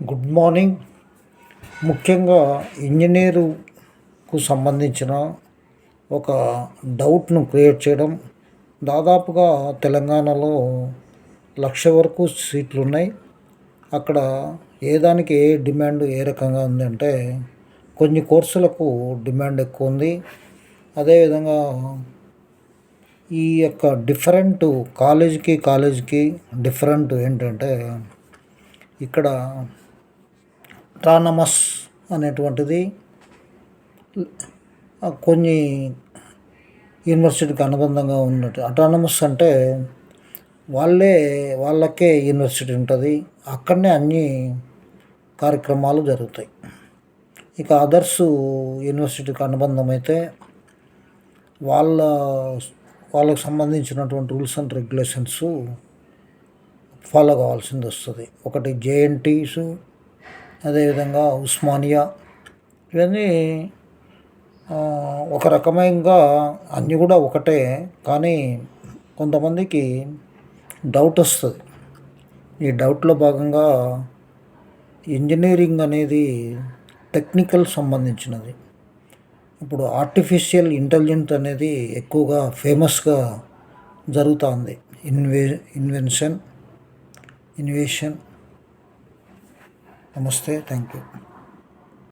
Good morning. ముఖ్యంగా ఇంజనీరుకు సంబంధించిన ఒక డౌట్ను క్రియేట్ చేయడం. దాదాపుగా తెలంగాణలో లక్ష వరకు సీట్లు ఉన్నాయి. అక్కడ ఏ దానికి ఏ డిమాండ్ ఏ రకంగా ఉందంటే కొన్ని కోర్సులకు డిమాండ్ ఎక్కువ ఉంది. అదేవిధంగా ఈ యొక్క డిఫరెంట్ కాలేజీకి కాలేజీకి డిఫరెంట్ ఏంటంటే ఇక్కడ అటానమస్ అనేటువంటిది కొన్ని యూనివర్సిటీకి అనుబంధంగా ఉన్నట్టు. అటానమస్ అంటే వాళ్ళే వాళ్ళకే యూనివర్సిటీ ఉంటుంది. అక్కడనే అన్ని కార్యక్రమాలు జరుగుతాయి. ఇక అదర్స్ యూనివర్సిటీకి అనుబంధం అయితే వాళ్ళ వాళ్ళకు సంబంధించినటువంటి రూల్స్ అండ్ రెగ్యులేషన్స్ ఫాలో కావాల్సింది వస్తుంది ఒకటి జేఎన్టీస్ అదేవిధంగా ఉస్మానియా. ఇవన్నీ ఒక రకమైనగా అన్నీ కూడా ఒకటే కానీ కొంతమందికి డౌట్ వస్తుంది. ఈ డౌట్లో భాగంగా ఇంజనీరింగ్ అనేది టెక్నికల్ సంబంధించినది. ఇప్పుడు ఆర్టిఫిషియల్ ఇంటెలిజెన్స్ అనేది ఎక్కువగా ఫేమస్గా జరుగుతుంది. ఇన్వే ఇన్వెన్షన్ ఇన్వేషన్ Namaste. Thank you.